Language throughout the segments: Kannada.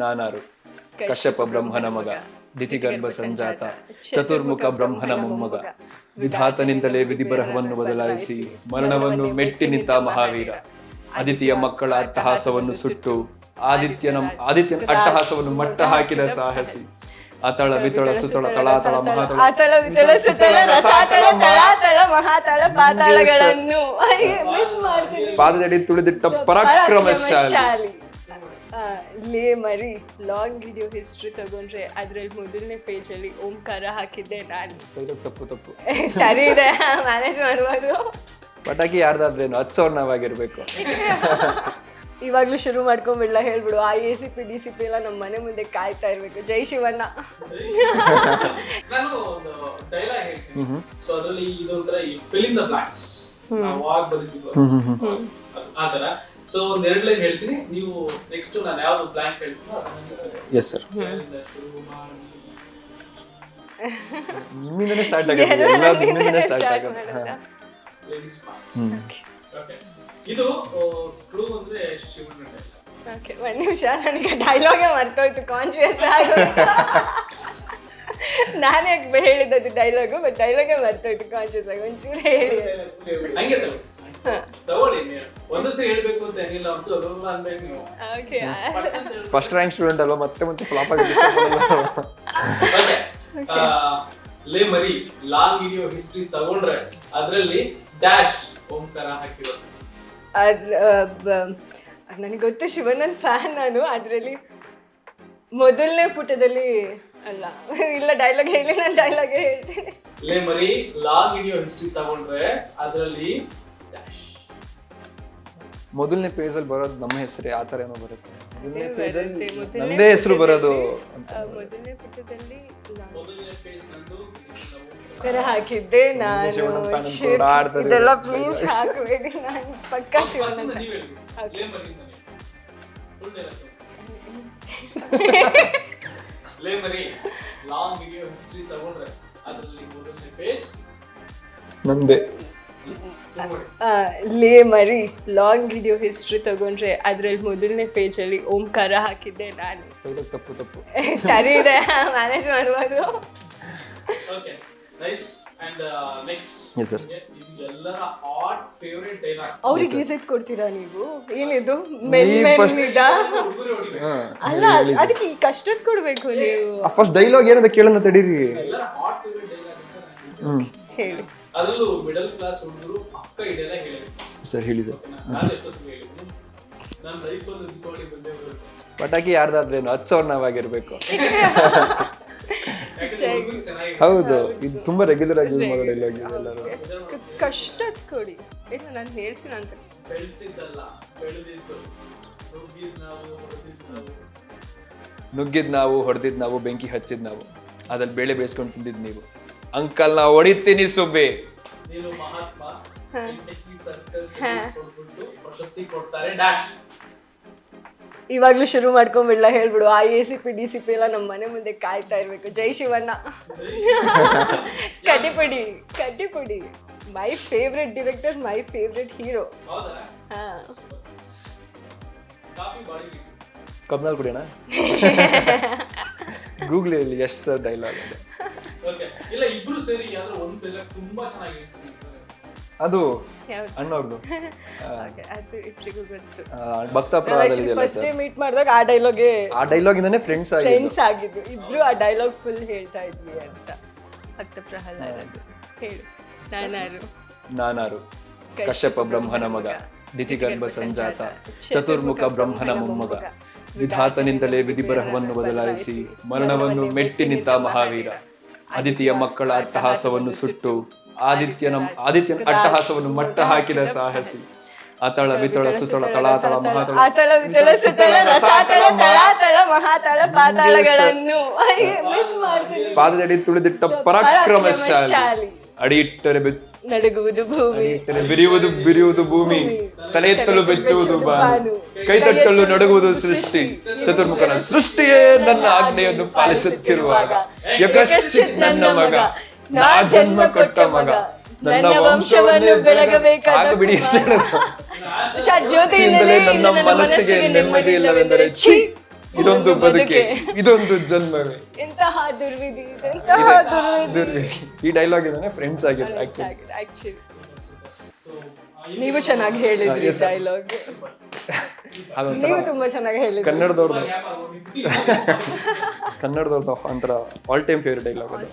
ನಾನಾರು. ಕಶ್ಯಪ ಬ್ರಹ್ಮನ ಮಗ. ದಿತಿಗರ್ಭ ಸಂಜಾತ. ಚತುರ್ಮುಖ ಬ್ರಹ್ಮನ ಮೊಮ್ಮಗ. ವಿಧಾತನಿಂದಲೇ ವಿಧಿ ಬರಹವನ್ನು ಬದಲಾಯಿಸಿ ಮರಣವನ್ನು ಮೆಟ್ಟಿ ನಿಂತ ಮಹಾವೀರ. ಆದಿತ್ಯ ಮಕ್ಕಳ ಅಟ್ಟಹಾಸವನ್ನು ಸುಟ್ಟು ಆದಿತ್ಯನ ಆದಿತ್ಯನ ಅಟ್ಟಹಾಸವನ್ನು ಮಟ್ಟ ಹಾಕಿದ ಸಾಹಸಿ. ಅತಳ ವಿತಳ ಸುತಳ ತಳಾತಳ ಮಹಾತಳ. ವಿತಳ ಸುತಳ ರಸಾತಳ ತಳಾತಳ ಮಹಾತಳ ಪಾತಾಳಗಳನ್ನು. ಮಿಸ್ ಮಾಡ್ತೀನಿ ಪಾದದಡಿ ತುಳಿದಿಟ್ಟ ಪರಾಕ್ರಮಶಾಲಿ. ಲೇ ಮರಿ ಲಾಂಗ್ ವಿಡಿಯೋ ಹಿಸ್ಟ್ರಿ ತಗೊಂಡ್ರೆ ಅದ್ರಲ್ಲಿ ಮೊದಲನೇ ಪೇಜ್ ಅಲ್ಲಿ ಓಂಕಾರ ಹಾಕಿದ್ದೆ ನಾನು. ತಪ್ಪು ತಪ್ಪು. ಸರಿ ಇದೆ ಮ್ಯಾನೇಜ್ ಮಾಡ್ಬೋದು. ಪಟಾಕಿ ಯಾರ್ದಾದ್ರೇನು ಹತ್ತು ಸಾವಿರ ನಾವಾಗಿರ್ಬೇಕು ಇವಾಗ್ಲೂ ಶುರು ಮಾಡ್ಕೊಂಡ್ಬಿಡ್ಲ ಹೇಳ್ಬಿಡು. ಆ A C P D C P ಎಲ್ಲ ನಮ್ಮ ಮನೆ ಮುಂದೆ ಕಾಯ್ತಾ ಇರ್ಬೇಕು. ಜೈ ಶಿವಣ್ಣ. ನಾನು ಒಂದು ಡೈಲಾಗ್ ಹೇಳ್ತೀನಿ. ಸೊ ಅದರಲ್ಲಿ ಇದೊಂಥರ ಈ ಫಿಲ್ ಇನ್ ದ ಬ್ಲಾಂಕ್ಸ್ ಬದುಕಿದ್ವು ಆ ತರ ಸೊ ಒಂದ್ ಎರಡ್ ಲೈನ್ ಹೇಳ್ತೀನಿ. ನೀವು ನೆಕ್ಸ್ಟ್ ನಾನು ಯಾವ್ದು ಬ್ಲಾಂಕ್ ಹೇಳ್ತೀನೋ ಅದನ್ನ ಎಸ್ ಸರ್ ಶುರು ಮಾಡಿ. ನಿಮ್ಮಿಂದನೇ ಸ್ಟಾರ್ಟ್ ಆಗುತ್ತೆ ಎಲ್ಲ ನಿಮ್ಮಿಂದನೇ ಸ್ಟಾರ್ಟ್ ಆಗುತ್ತೆ ಲೇಡೀಸ್ ಫಾಸ್ಟ್ ಓಕೆ ಇದು ಕ್ಲೂ ಅಂದ್ರೆ ಶಿವಣ್ಣ dialogue. ಓಕೆ ಒಂದು ನಿಮಿಷ. ನನಗೆ ಡೈಲಾಗೇ ಮರ್ತೋಯ್ತು. ಕಾನ್ಶಿಯಸ್ ಆಗಿ ನಾನೇ ಹೇಳಿದ್ದು ಡೈಲಾಗು ಬಟ್ ಡೈಲಾಗೇ ಮರ್ತೋಯ್ತು ಕಾನ್ಶಿಯಸ್ ಆಗಿ. ಒಂಚೂರು ಹೇಳಿ. ಹಂಗೆ ತಗೊಳ್ಳಿ ಒಂದು ಸರಿ ಹೇಳ್ಬೇಕು ಅಂತ ಏನಿಲ್ಲ ಅದೊಂದು ಅನ್ಬೇಕು ನೀವು. ಓಕೆ ಫಸ್ಟ್ ರ್ಯಾಂಕ್ ಸ್ಟೂಡೆಂಟ್ ಅಲ್ವಾ ಮತ್ತೆ ಮತ್ತೆ ಫ್ಲಾಪ್ ಆಗಿ Okay. ಆ, ಲೇ ಮರಿ ಲಾಂಗ್ ವಿಡಿಯೋ ಹಿಸ್ಟ್ರಿ ತಗೊಂಡ್ರೆ ಅದರಲ್ಲಿ ಡ್ಯಾಶ್ ಓಂಕಾರ ಹಾಕಿರೋದು. ನನಗೆ ಗೊತ್ತು ಶಿವಣ್ಣನ್ ಫ್ಯಾನ್ ನಾನು. ಅದರಲ್ಲಿ ಮೊದಲನೇ ಪುಟದಲ್ಲಿ ಅಲ್ಲ. ಇಲ್ಲ ಡೈಲಾಗ್ ಹೇಳಿ ನಾನು ಡೈಲಾಗ್ ಹೇಳ್ತೀನಿ ಲೇ ಮರಿ ಲಾಂಗ್ ವಿಡಿಯೋ ಹಿಸ್ಟ್ರಿ ತಗೊಂಡ್ರೆ ಅದರಲ್ಲಿ ಡ್ಯಾಶ್ ಮೊದಲನೇ ಪೇಜ್ ಅಲ್ಲಿ ಬರೋದು ನಮ್ಮ ಹೆಸರೇ ಆ ತರ ಏನೋ ಬರುತ್ತೆ. ಮೊದಲನೇ ಪೇಜ್ ಅಲ್ಲಿ ಮೊದಲನೇ ನಂದೇ ಹೆಸರು ಬರೋದು ಅಂತ. ಆ, ಮೊದಲನೇ ಪುಟದಲ್ಲಿ ನಾನು ಮೊದಲನೇ ಪೇಜ್ ನಂದು ಕರೆ ಹಾಕಿದ್ದೆ ನಾನು. ಅಂತ Shit. ಇದೆಲ್ಲ ಪ್ಲೀಸ್ ಹಾಕಬೇಡಿ ನಾನು ಪಕ್ಕ ಶಿವಣ್ಣ ಅಂತ. ಲೇ ಮರಿ ಫುಲ್ ಲೇ ಮರಿ ಲಾಂಗ್ ವಿಡಿಯೋ ಹಿಸ್ಟ್ರಿ ತಗೊಂಡ್ರೆ ಅದ್ರಲ್ಲಿ ಮೊದಲನೇ ಪೇಜ್ ನಂದೇ. ಆ, ಲೇ ಮರಿ ಲಾಂಗ್ ವಿಡಿಯೋ ಹಿಸ್ಟ್ರಿ ತಗೊಂಡ್ರೆ ಅದ್ರಲ್ಲಿ ಮೊದಲನೇ ಪೇಜ್ ಅಲ್ಲಿ ಓಂಕಾರ ಹಾಕಿದ್ದೆ ನಾನು. ತಪ್ಪು ತಪ್ಪು. ಸರಿ ಇದೆ ಮ್ಯಾನೇಜ್ ಮಾಡ್ಬೋದು. Okay nice and next Yes, sir. ಎಲ್ಲರ ಹಾಟ್ ಫೇವರೇಟ್ ಡೈಲಾಗ್ ಅವ್ರಿಗೆ ಕೊಡ್ತೀರಾ ನೀವು? ಏನಿದು? ಮೆಲ್ ಅಲ್ಲ ಅದಕ್ಕೆ ಈ ಕಷ್ಟದ್ ಕೊಡ್ಬೇಕು ನೀವು. ಫಸ್ಟ್ ಡೈಲಾಗ್ ಏನಂತ ಕೇಳೋಣ ತಡೀರಿ ಎಲ್ಲರ ಹಾಟ್ ಫೇವರೇಟ್ ಡೈಲಾಗ್ ಹ್ಮ್. ಹೇಳಿ. ಅದರಲ್ಲೂ ಮಿಡಲ್ ಕ್ಲಾಸ್ ಹುಡುಗರು ಪಕ್ಕ ಇದೆಲ್ಲ ಹೇಳಿದ್ರು ಸರ್ ಹೇಳಿ ಸರ್. ನಾನು ಎಷ್ಟೋ ಸಲ ಹೇಳಿದ್ದೀನಿ ನನ್ನ ಲೈಫಲ್ಲಿ ದೀಪಾವಳಿ ಬಂದೇ ಬರುತ್ತೆ. ಪಟಾಕಿ ಯಾರ್ದಾದ್ರೇನು ಹತ್ತು ಸಾವಿರ ನಾವಾಗಿರ್ಬೇಕು ಯಾಕಂದ್ರೆ ಹುಡುಗರು ಚೆನ್ನಾಗಿ ಹೌದು ಇದು ತುಂಬಾ ರೆಗ್ಯುಲರ್ ಆಗಿ ಯೂಸ್ ಮಾಡೋ ಡೈಲಾಗ್ ಕೊಡಿ. ಇಲ್ಲ ನಾನು ಹೇಳ್ತೀನಿ ಅಂತ. ಬೆಳೆಸಿದ್ದಲ್ಲ ಬೆಳೆದಿದ್ದು. ನುಗ್ಗಿದ್ ನಾವು ಹೊಡೆದಿದ್ದು ನಾವು. ನುಗ್ಗಿದ್ ನಾವು ಹೊಡೆದಿದ್ ನಾವು ಬೆಂಕಿ ಹಚ್ಚಿದ್ ನಾವು. ಅದ್ರಲ್ಲಿ ಬೇಳೆ ಬೇಯಿಸ್ಕೊಂಡು ತಿಂದಿದ್ ನೀವು. ಅಂಕಲ್ ನಾ ಹೊಡಿತೀನಿ ಸುಬ್ಬಿ. ನೀನು ಮಹಾತ್ಮ. ಸರ್ಕಲ್ ಕೊಟ್ಬಿಟ್ಟು ಪ್ರಶಸ್ತಿ ಕೊಡ್ತಾರೆ. ಡ್ಯಾಶ್ ಇವಾಗ್ಲೂ ಶುರು ಮಾಡ್ಕೊಂಡ್ಬಿಡ್ಲ ಹೇಳ್ಬಿಡು. ಆ A C P D C P ಎಲ್ಲ ನಮ್ಮ ಮನೆ ಮುಂದೆ ಕಾಯ್ತಾ ಇರ್ಬೇಕು. ಜೈ Shivanna. Kaddipudi Kaddipudi my favourite director my favourite hero ಹಾ. ಕಬ್ನಲ್ಲಿ ಕುಡಿಯೋಣ ಗೂಗ್ಲಲ್ಲಿ ಎಷ್ಟು ಸರ್ ಡೈಲಾಗ್ ಇದೆ? ಓಕೆ ಇಲ್ಲ ಇಬ್ರು ಸೇರಿ ಯಾವ್ದೋ ಒಂದು ಡೈಲಾಗ್ ತುಂಬಾ ಚೆನ್ನಾಗಿ ಹೇಳ್ತಿದ್ದಾರೆ. ಅದು ಅಣ್ಣವ್ರದ್ದು Okay, ಅದು ಇಬ್ರಿಗೂ ಗೊತ್ತು. ಭಕ್ತ ಪ್ರವಾದದಲ್ಲಿ ಇದೆಯಲ್ಲ ಫಸ್ಟ್ ಮೀಟ್ ಮಾಡಿದಾಗ ಆ ಡೈಲಾಗ್ ಆ ಡೈಲಾಗ್ ಇಂದಾನೆ ಫ್ರೆಂಡ್ಸ್ ಆಗಿದ್ದು. ಫ್ರೆಂಡ್ಸ್ ಆಗಿದ್ದು. ಇಬ್ರು ಆ ಡೈಲಾಗ್ ಫುಲ್ ಹೇಳ್ತಾ ಇದ್ವಿ ಅಂತ. ಭಕ್ತ ಪ್ರಹ್ಲಾದ್ ಹೇಳು. ನಾನಾರು. ನಾನಾರು. ಕಶ್ಯಪ ಬ್ರಹ್ಮನ ಮಗ. ದಿತಿಗರ್ಭ ಸಂಜಾತ. ಚತುರ್ಮುಖ ಬ್ರಹ್ಮನ ಮೊಮ್ಮಗ. ವಿಧಾತನಿಂದಲೇ ವಿಧಿ ಬರಹವನ್ನು ಬದಲಾಯಿಸಿ ಮರಣವನ್ನು ಮೆಟ್ಟಿ ನಿಂತ ಮಹಾವೀರ. ಆದಿತ್ಯ ಮಕ್ಕಳ ಅಟ್ಟಹಾಸವನ್ನು ಸುಟ್ಟು ಆದಿತ್ಯನ ಆದಿತ್ಯನ ಅಟ್ಟಹಾಸವನ್ನು ಮಟ್ಟ ಹಾಕಿದ ಸಾಹಸಿ. ಅತಳ ವಿತಳ ಸುತಳ ತಳಾತಳ ಮಹಾತಳ ಆತಳ ವಿತಳ ಸುತಳ ರಸಾತಳ ತಳಾತಳ ಮಹಾತಳ ಪಾತಾಳಗಳನ್ನು. ಪಾದದಡಿ ತುಳಿದಿಟ್ಟ ಪರಾಕ್ರಮಶಾಲಿ. ಪರಾಕ್ರಮಶಾಲಿ. ಅಡಿ ಇಟ್ಟರೆ ಬೆಚ್ಚ ನಡುಗುವುದು ಭೂಮಿ. ಬಿರಿಯುವುದು ಬಿರಿಯುವುದು ಭೂಮಿ. ತಲೆ ಎತ್ತಲು ಬೆಚ್ಚುವುದು ಬಾನು. ಕೈ ತಟ್ಟಲು ನಡುಗುವುದು ಸೃಷ್ಟಿ. ಚತುರ್ಮುಖನ ಸೃಷ್ಟಿಯೇ ನನ್ನ ಆಜ್ಞೆಯನ್ನು ಪಾಲಿಸುತ್ತಿರುವಾಗ. ಯಕಶ್ಚಿತ್ ನನ್ನ ಮಗ. ನಾ ಜನ್ಮ ಕೊಟ್ಟ ಮಗ. ನನ್ನ ವಂಶವನ್ನು ಬೆಳಗಬೇಕಾದ ಬಿಡಿ ಜ್ಯೋತಿಯಿಂದಲೇ ನನ್ನ ಮನಸ್ಸಿಗೆ ನೆಮ್ಮದಿ ಇಲ್ಲವೆಂದರೆ ಛೀ! ಇದೊಂದು ಬದುಕೆ. ಇದೊಂದು ಜನ್ಮವೇ. ಇಂತಹ ದುರ್ವಿಧಿ ಇಂತಹ ದುರ್ವಿಧಿ. ಈ ಡೈಲಾಗ್ ಇದನ್ನ ಫ್ರೆಂಡ್ಸ್ ಆಗಿದೆ ಆಕ್ಚುಲಿ ನೀವು ಚೆನ್ನಾಗಿ ಹೇಳಿದ್ರಿ ಡೈಲಾಗ್ ನೀವು ತುಂಬಾ ಚೆನ್ನಾಗಿ ಹೇಳಿದ್ರಿ. ಕನ್ನಡದವ್ರದ್ದು ಕನ್ನಡದವ್ರದ್ದು ಒಂಥರ ಆಲ್ ಟೈಮ್ ಫೇವ್ರೆಟ್ ಡೈಲಾಗ್ ಅದು.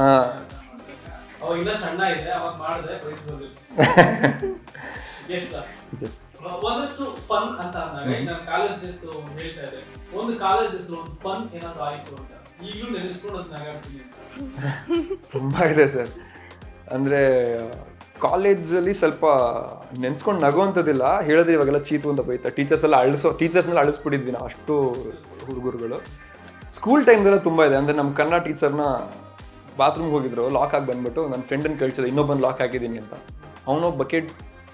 ಹಾಂ. ಸಣ್ಣ ಇದೆ ಅವಾಗ ಮಾಡಿದ್ರೆ ಒಂದಷ್ಟು ಫನ್ ಅಂತ ಅಂದಾಗ ಈಗ ನಾನು ಕಾಲೇಜ್ ಡೇಸ್ ಹೇಳ್ತಾ ಇದ್ದೆ. ಒಂದು ಕಾಲೇಜ್ ಡೇಸ್ ಒಂದು ಫನ್ ಏನಾದ್ರು ಆಯ್ತು ಅಂತ. ಈಗಲೂ ನೆನೆಸ್ಕೊಂಡು ಅದು ನಗಾಡ್ತೀನಿ ಅಂತ. ತುಂಬ ಇದೆ ಸರ್. ಅಂದರೆ ಕಾಲೇಜಲ್ಲಿ ಸ್ವಲ್ಪ ನೆನ್ಸ್ಕೊಂಡು ನಗುವಂಥದ್ದಿಲ್ಲ. ಹೇಳಿದ್ರೆ ಇವಾಗೆಲ್ಲ ಚೀತು ಅಂತ ಬೈತಾರೆ ಟೀಚರ್ಸ್ ಎಲ್ಲ ಅಳಿಸೋ ಟೀಚರ್ಸ್ನೆಲ್ಲ ಅಳಿಸ್ಬಿಟ್ಟಿದ್ವಿ ನಾವು ಅಷ್ಟು ಹುಡುಗರುಗಳು. ಸ್ಕೂಲ್ ಟೈಮ್ದೆಲ್ಲ ತುಂಬ ಇದೆ. ಅಂದರೆ ನಮ್ಮ ಕನ್ನಡ ಟೀಚರ್ನ ಬಾತ್ರೂಮ್ಗೆ ಹೋಗಿದ್ರು ಲಾಕ್ ಆಗಿ ಬಂದ್ಬಿಟ್ಟು ನನ್ನ ಫ್ರೆಂಡನ್ನು ಕಳಿಸಿದೆ ಇನ್ನೊಬ್ಬನ ಲಾಕ್ ಹಾಕಿದ್ದೀನಿ ಅಂತ. ಅವನು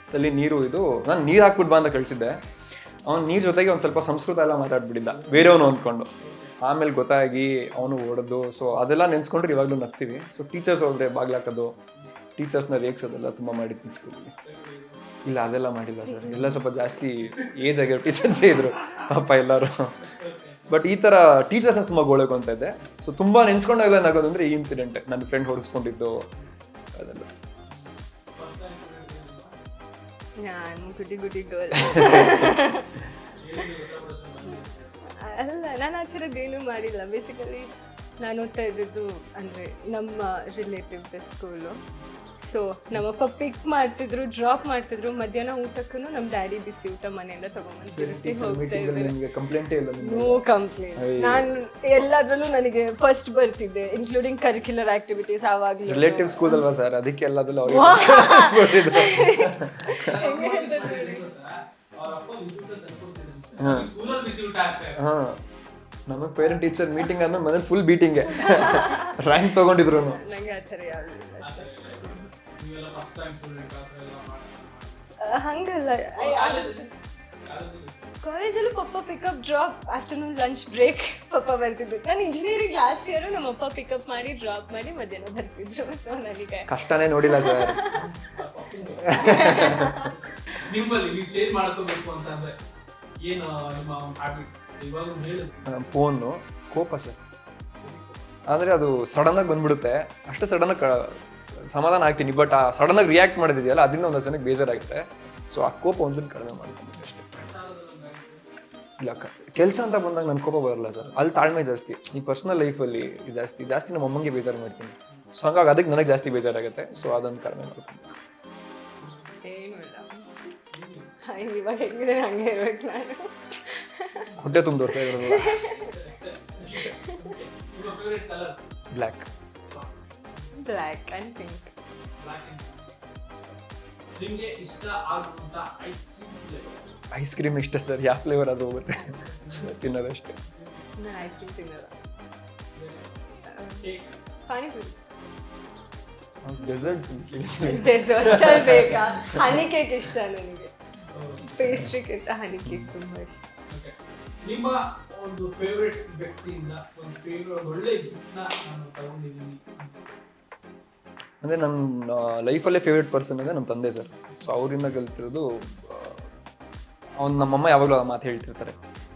ಬಕೆಟಲ್ಲಿ ನೀರು ಇದು. ನಾನು ನೀರು ಹಾಕ್ಬಿಟ್ಟು ಬಾ ಅಂತ ಕಳಿಸಿದ್ದೆ. ಅವ್ನು ನೀರು ಜೊತೆಗೆ ಒಂದು ಸ್ವಲ್ಪ ಸಂಸ್ಕೃತ ಎಲ್ಲ ಮಾತಾಡ್ಬಿಟ್ಟಿದ್ದ. ಬೇರೆಯವನು ಅಂದ್ಕೊಂಡು ಆಮೇಲೆ ಗೊತ್ತಾಗಿ ಅವನು ಓಡೋದು. ಸೊ ಅದೆಲ್ಲ ನೆನ್ಸ್ಕೊಂಡ್ರೆ ಇವಾಗಲೂ ನಗ್ತೀವಿ. ಸೊ ಟೀಚರ್ಸ್ ಹೋದ್ರೆ ಬಾಗ್ಲಾಕೋದು ಟೀಚರ್ಸ್ನ ರೇಗ್ಸೋದೆಲ್ಲ ತುಂಬ ಮಾಡಿ ಸ್ಕೂಲಲ್ಲಿ ಇಲ್ಲ, ಅದೆಲ್ಲ ಮಾಡಿಲ್ಲ ಸರ್. ಎಲ್ಲ ಸ್ವಲ್ಪ ಜಾಸ್ತಿ ಏಜ್ ಆಗಿರೋ ಟೀಚರ್ಸೇ ಇದ್ರು. ಪಾಪ ಎಲ್ಲರೂ. ಬಟ್ ಈ ಥರ ಟೀಚರ್ಸ್ ತುಂಬ ಗೋಳಕ್ಕೆ ಅಂತ ಇದ್ದೆ. ಸೊ ತುಂಬ ನೆನ್ಸ್ಕೊಂಡಾಗಲ್ಲ ನಗೋದು ಅಂದರೆ ಈ ಇನ್ಸಿಡೆಂಟ್ ನನ್ನ ಫ್ರೆಂಡ್ ಹೊಡಿಸ್ಕೊಂಡಿದ್ದು, ಅದೆಲ್ಲ. ನಾನು ಗುಡಿ ಗುಡಿ ಗರ್ಲ್ ಅಲ್ಲ ನಾನು ಆ ಥರದ್ದೇನು ಮಾಡಿಲ್ಲ. ಬೇಸಿಕಲಿ ನಾನು ಓದ್ತಾ ಇದ್ದದ್ದು ಅಂದರೆ ನಮ್ಮ ರಿಲೇಟಿವ್ ಸ್ಕೂಲು ಸೊ ನಮ್ಮಪ್ಪ ಪಿಕ್ ಮಾಡ್ತಿದ್ರು ಡ್ರಾಪ್ ಮಾಡ್ತಿದ್ರು ಮಧ್ಯಾಹ್ನ ಊಟಕ್ಕೂ ನಮ್ಮ ಡ್ಯಾಡಿ ಬಿಸಿ ಊಟ ಮನೆಯಿಂದ ತಗೊಂಡ್ಬಂದು ಹೋಗ್ತಾ ಕಂಪ್ಲೇಂಟೇ ಇಲ್ಲ ನೋ ಕಂಪ್ಲೇಂಟ್ ನಾನು ಎಲ್ಲದರಲ್ಲೂ ನನಗೆ ಫಸ್ಟ್ ಬರ್ತಿದ್ದೆ ಇನ್ಕ್ಲೂಡಿಂಗ್ ಕರಿಕ್ಯುಲರ್ ಆಕ್ಟಿವಿಟೀಸ್ ಆವಾಗಲೂ. ರಿಲೇಟಿವ್ ಸ್ಕೂಲ್ ಅಲ್ವಾ ಸರ್ ಅದಕ್ಕೆ ಎಲ್ಲದಲ್ಲೂ ಬಿಸಿ ಬಿಸಿ ನಮಗೆ ಪೇರೆಂಟ್ ಟೀಚರ್ ಮೀಟಿಂಗ್ ಅಂದ್ರೆ ಮನೇಲಿ ಫುಲ್ ಬೀಟಿಂಗ್ ರ್ಯಾಂಕ್ ತಗೊಂಡಿದ್ರು ನನಗೆ ಆ ಥರ ಯಾವುದೂ ಇಲ್ಲ. ನೀವೆಲ್ಲ ಫಸ್ಟ್ ಟೈಮ್ ಸ್ಟೂಡೆಂಟ್ ಆ ಥರ ಎಲ್ಲ ಮಾಡ್ತಾರೆ ಅಹ್, ಹಂಗಲ್ಲ. ಕಾಲೇಜಲ್ಲೂ ಪಪ್ಪ pickup drop afternoon lunch break ಪಪ್ಪ ಬರ್ತಿದ್ದು ನಾನು ಇಂಜಿನಿಯರಿಂಗ್ ಲಾಸ್ಟ್ ಇಯರ್ ನಮ್ಮಪ್ಪ ಪಿಕಪ್ ಮಾಡಿ ಡ್ರಾಪ್ ಮಾಡಿ ಮಧ್ಯಾಹ್ನ ಬರ್ತಿದ್ರು. ಸೊ ನನಗೆ ಕಷ್ಟನೇ ನೋಡಿಲ್ಲ ಸರ್ ನಿಮ್ಮಲ್ಲಿ ನೀವು ಚೇಂಜ್ ಮಾಡ್ಕೋಬೇಕು ಅಂತಂದ್ರೆ ಏನು ನಿಮ್ಮ ಹ್ಯಾಬಿಟ್ ಇವಾಗ ಹೇಳಿ. ಫೋನು ಕೋಪ ಸರ್ ಅಂದರೆ ಅದು ಸಡನ್ನಾಗಿ ಬಂದ್ಬಿಡುತ್ತೆ. ಅಷ್ಟೇ ಸಡನ್ನಾಗಿ ಸಮಾಧಾನ ಆಗ್ತೀನಿ ಬಟ್ ಆ ಆಗಿ ರಿಯಾಕ್ಟ್ ಮಾಡಿದ್ಯಲ್ಲ ಅದರಿಂದ ಒಂದಷ್ಟು ಜನಕ್ಕೆ ಬೇಜಾರಾಗುತ್ತೆ. ಸೊ ಆ ಕೋಪ ಒಂದನ್ನು ಕಡಿಮೆ ಮಾಡ್ತೀನಿ ಅಷ್ಟೇ. ಇಲ್ಲ ಕೆಲಸ ಅಂತ ಬಂದಾಗ ನನ್ನ ಕೋಪ ಬರಲ್ಲ ಸರ್. ಅಲ್ಲಿ ತಾಳ್ಮೆ ಜಾಸ್ತಿ. ಈ ಪರ್ಸನಲ್ ಲೈಫಲ್ಲಿ ಜಾಸ್ತಿ ಜಾಸ್ತಿ ನಮ್ಮ ಅಮ್ಮಂಗೆ ಬೇಜಾರು ಮಾಡ್ತೀನಿ. ಸೊ ಹಂಗಾಗಿ ಅದಕ್ಕೆ ನನಗೆ ಜಾಸ್ತಿ ಬೇಜಾರಾಗುತ್ತೆ. ಸೊ ಅದನ್ನು ಕಡಿಮೆ ಇವಾಗ ಹೆಂಗಿದೆ? ಹಂಗೆ ಇರ್ಬೇಕು ನಾನು. ಹೊಟ್ಟೆ ತುಂಬ ದೋಸೆ ಇರೋದಿಲ್ಲ ನಿಮ್ಮ favourite colour black black and pink black ನಿಮಗೆ ಇಷ್ಟ ಆಗುವಂತ ice cream flavour ice cream ಇಷ್ಟ ಸರ್ ಯಾವ ಫ್ಲೇವರ್ ಅದು ಹೋಗುತ್ತೆ ತಿನ್ನೋದಷ್ಟೇ ನಾನು ಐಸ್ ಕ್ರೀಮ್ ತಿನ್ನಲ್ಲ ಕೇಕ್ ಪಾನಿಪುರಿ ಡೆಸರ್ಟ್ಸ್ ಡೆಸರ್ಟ್ಸ್ ಬೇಕಾ ಹನಿ ಕೇಕ್ ಇಷ್ಟ ನನಗೆ ಪೇಸ್ಟ್ರಿಗಿಂತ ಹನಿ ಕೇಕ್ ತುಂಬ ಇಷ್ಟ ಓಕೆ ನಿಮ್ಮ ಒಂದು ಫೇವರೇಟ್ ವ್ಯಕ್ತಿಯಿಂದ ಒಂದು ಫೇವ್ರೆಟ್ ಒಳ್ಳೆ ಗಿಫ್ಟ್ನ ನಾನು ತಗೊಂಡಿದ್ದೀನಿ ಅಂತ. ಅಂದರೆ ನನ್ನ ಲೈಫಲ್ಲೇ ಫೇವ್ರೆಟ್ ಪರ್ಸನ್ ಅಂದರೆ ನಮ್ಮ ತಂದೆ ಸರ್ ಸೊ ಅವರಿಂದ ಕಲ್ತಿರೋದು ಅವ್ನು ನಮ್ಮಮ್ಮ ಯಾವಾಗಲೂ ಆ ಮಾತು ಹೇಳ್ತಿರ್ತಾರೆ.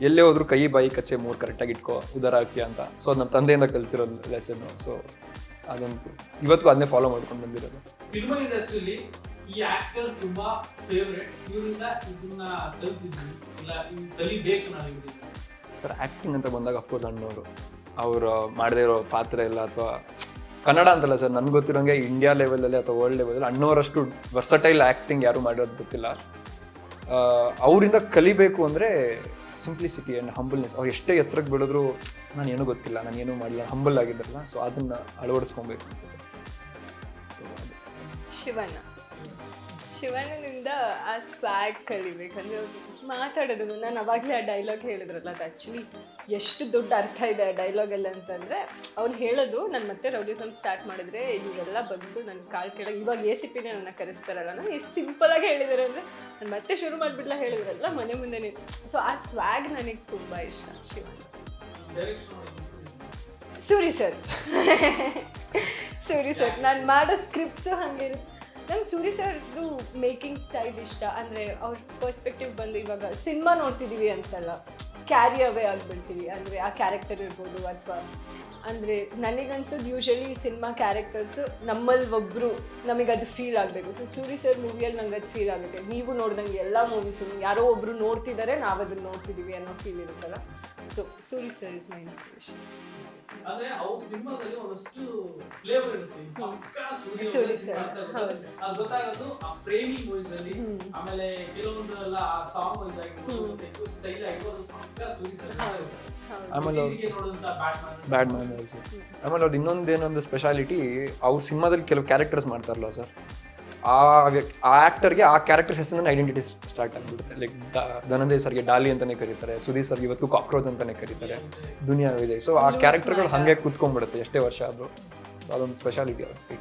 ಎಲ್ಲೇ ಹೋದ್ರು ಕೈ ಬಾಯಿ ಕಚ್ಚೆ ಮೂರು ಕರೆಕ್ಟಾಗಿ ಇಟ್ಕೋ ಉದಾರ ಹಾಕಿ ಅಂತ. ಸೊ ಅದು ನಮ್ಮ ತಂದೆಯಿಂದ ಕಲ್ತಿರೋ ಲೆಸನ್ನು ಸೊ ಅದೊಂದು ಇವತ್ತು ಅದನ್ನೇ ಫಾಲೋ ಮಾಡ್ಕೊಂಡು ಬಂದಿರೋದು. ಸಿನಿಮಾ ಇಂಡಸ್ಟ್ರಿಲಿ ಈ ಆಕ್ಟರ್ ತುಂಬಾ ಫೇವ್ರೆಟ್ ಇವರಿಂದ ಇದನ್ನ ಕಲ್ತಿದ್ದೀನಿ. ಇಲ್ಲ ಇವ್ ಕಲಿಬೇಕು ನಾನು ಸರ್ ಆ್ಯಕ್ಟಿಂಗ್ ಅಂತ ಬಂದಾಗ ಅಫ್ಕೋರ್ಸ್ ಅಣ್ಣವರು. ಅವರು ಮಾಡದೇ ಇರೋ ಪಾತ್ರ ಎಲ್ಲ ಅಥವಾ ಕನ್ನಡ ಅಂತಲ್ಲ ಸರ್, ನನ್ಗೆ ಗೊತ್ತಿರೋಂಗೆ ಇಂಡಿಯಾ ಲೆವೆಲಲ್ಲಿ ಅಥವಾ ವರ್ಲ್ಡ್ ಲೆವೆಲಲ್ಲಿ ಅಣ್ಣವರಷ್ಟು ವರ್ಸಟೈಲ್ ಆ್ಯಕ್ಟಿಂಗ್ ಯಾರು ಮಾಡಿರೋದು ಗೊತ್ತಿಲ್ಲ. ಅವರಿಂದ ಕಲಿಬೇಕು ಅಂದರೆ ಸಿಂಪ್ಲಿಸಿಟಿ ಆ್ಯಂಡ್ ಹಂಬಲ್ನೆಸ್ ಅವ್ರು ಎಷ್ಟೇ ಎತ್ತರಕ್ಕೆ ಬೆಳೆದ್ರು ನಾನು ಏನೂ ಗೊತ್ತಿಲ್ಲ ನಾನು ಏನೂ ಮಾಡಿಲ್ಲ ಹಂಬಲ್ ಆಗಿದ್ದಲ್ಲ ಸೊ ಅದನ್ನು ಅಳವಡಿಸ್ಕೊಬೇಕು ಶಿವಣ್ಣ. ಶಿವಣ್ಣನಿಂದ ಆ ಸ್ವಾಗ್ ಕಲಿಬೇಕಂದ್ರೆ ಮಾತಾಡೋದು, ನಾನು ಅವಾಗಲೇ ಆ ಡೈಲಾಗ್ ಹೇಳಿದ್ರಲ್ಲ ಅದು ಆಕ್ಚುಲಿ ಎಷ್ಟು ದೊಡ್ಡ ಅರ್ಥ ಇದೆ ಆ ಡೈಲಾಗಲ್ಲಿ ಅಂತಂದರೆ, ಅವ್ನು ಹೇಳೋದು, ನಾನು ಮತ್ತೆ ರೌಡಿಸಮ್ ಸ್ಟಾರ್ಟ್ ಮಾಡಿದ್ರೆ ಇವೆಲ್ಲ ಬಂದು ನನ್ನ ಕಾಲು ಕೆಳಗೆ, ಇವಾಗ ಎ ಸಿ ಪಿನೇ ನನ್ನ ಕರೆಸ್ತಾರಲ್ಲ, ನಾನು ಎಷ್ಟು ಆಗಿ ಹೇಳಿದ್ದಾರೆ ಅಂದರೆ ನಾನು ಮತ್ತೆ ಶುರು ಮಾಡಿಬಿಡ್ಲ ಹೇಳಿದ್ರಲ್ಲ, ಮನೆ ಮುಂದೆ ಸೊ ಆ ಸ್ವಾಗ್ ನನಗೆ ತುಂಬ ಇಷ್ಟ ಶಿವ ಸೂರಿ ಸರ್. ಸೂರಿ ಸರ್, ನಾನು ಮಾಡೋ ಸ್ಕ್ರಿಪ್ಟ್ಸು ಹಾಗೆ ನಂಗೆ ಸೂರ್ಯ ಸರ್ದು ಮೇಕಿಂಗ್ ಸ್ಟೈಲ್ ಇಷ್ಟ. ಅಂದರೆ ಅವ್ರ ಪರ್ಸ್ಪೆಕ್ಟಿವ್ ಬಂದು ಇವಾಗ ಸಿನಿಮಾ ನೋಡ್ತಿದ್ದೀವಿ ಅನ್ಸಲ್ಲ. ಕ್ಯಾರಿ ಅವೇ ಆಗಿಬಿಡ್ತೀವಿ. ಅಂದರೆ ಆ ಕ್ಯಾರೆಕ್ಟರ್ ಇರ್ಬೋದು ಅಥವಾ ಅಂದರೆ ನನಗನ್ಸೋದು ಯೂಶಲಿ ಸಿನಿಮಾ ಕ್ಯಾರೆಕ್ಟರ್ಸು ನಮ್ಮಲ್ಲಿ ಒಬ್ಬರು ನಮಗೆ ಅದು ಫೀಲ್ ಆಗಬೇಕು. ಸೊ ಸೂರಿ ಸರ್ ಮೂವಿಯಲ್ಲಿ ನಂಗೆ ಅದು ಫೀಲ್ ಆಗುತ್ತೆ. ನೀವು ನೋಡ್ದಂಗೆ ಎಲ್ಲ ಮೂವೀಸು ಯಾರೋ ಒಬ್ಬರು ನೋಡ್ತಿದ್ದಾರೆ ನಾವು ಅದನ್ನು ನೋಡ್ತಿದ್ದೀವಿ ಅನ್ನೋ ಫೀಲ್ ಇರುತ್ತಲ್ಲ? So Suri sir is my inspiration ಅಂದ್ರೆ ಅವ್ರ ಸಿನಿಮಾದಲ್ಲಿ ಒಂದಷ್ಟು ಫ್ಲೇವರ್ ಇರುತ್ತೆ. ಪಕ್ಕಾ ಸೂರ್ಯ. ಅದು ಗೊತ್ತಾಗೋದು ಆ ಫ್ರೇಮಿಂಗ್ ಅಲ್ಲಿ ಆಮೇಲೆ ಕೆಲವೊಂದು ಎಲ್ಲ ಆ ಸಾಂಗ್ ವೈಸ್ ಆಗಿರ್ಬೋದು ಸ್ಟೈಲ್ ಆಗಿರ್ಬೋದು ಪಕ್ಕಾ ಸೂರ್ಯ ಸರ್ ಆಮೇಲೆ ಅವ್ರು ಬ್ಯಾಡ್ ಮ್ಯಾನ್ ಆಮೇಲೆ ಅವ್ರು ಇನ್ನೊಂದು ಏನೊಂದು ಸ್ಪೆಷಾಲಿಟಿ ಅವ್ರ ಸಿನಿಮಾದಲ್ಲಿ ಕೆಲವು ಕ್ಯಾರೆಕ್ಟರ್ಸ್ ಮಾಡ್ತಾರಲ್ಲ ಸರ್ ಆ ವ್ಯಕ್ತಿ ಆ ಆ್ಯಕ್ಟರ್ಗೆ ಆ ಕ್ಯಾರೆಕ್ಟರ್ ಹೆಸರಿನ ಐಡೆಂಟಿಟಿ ಸ್ಟಾರ್ಟ್ ಆಗಿಬಿಡುತ್ತೆ. ಲೈಕ್ ಧನಂಜಯ್ ಸರ್ಗೆ ಡಾಲಿ ಅಂತಲೇ ಕರೀತಾರೆ ಸುದೀಪ್ ಸರ್ಗೆ ಇವತ್ತು ಕಾಕ್ರೋಚ್ ಅಂತಲೇ ಕರೀತಾರೆ. ದುನಿಯಾ ವಿಜಯ್ ಸೊ ಆ ಕ್ಯಾರೆಕ್ಟರ್ಗಳು ಹಾಗೆ ಕೂತ್ಕೊಂಡ್ಬಿಡುತ್ತೆ ಎಷ್ಟೇ ವರ್ಷ ಆದರೂ. ಸೊ ಅದೊಂದು ಸ್ಪೆಷಾಲಿಟಿ ಅವ್ರಿಗೆ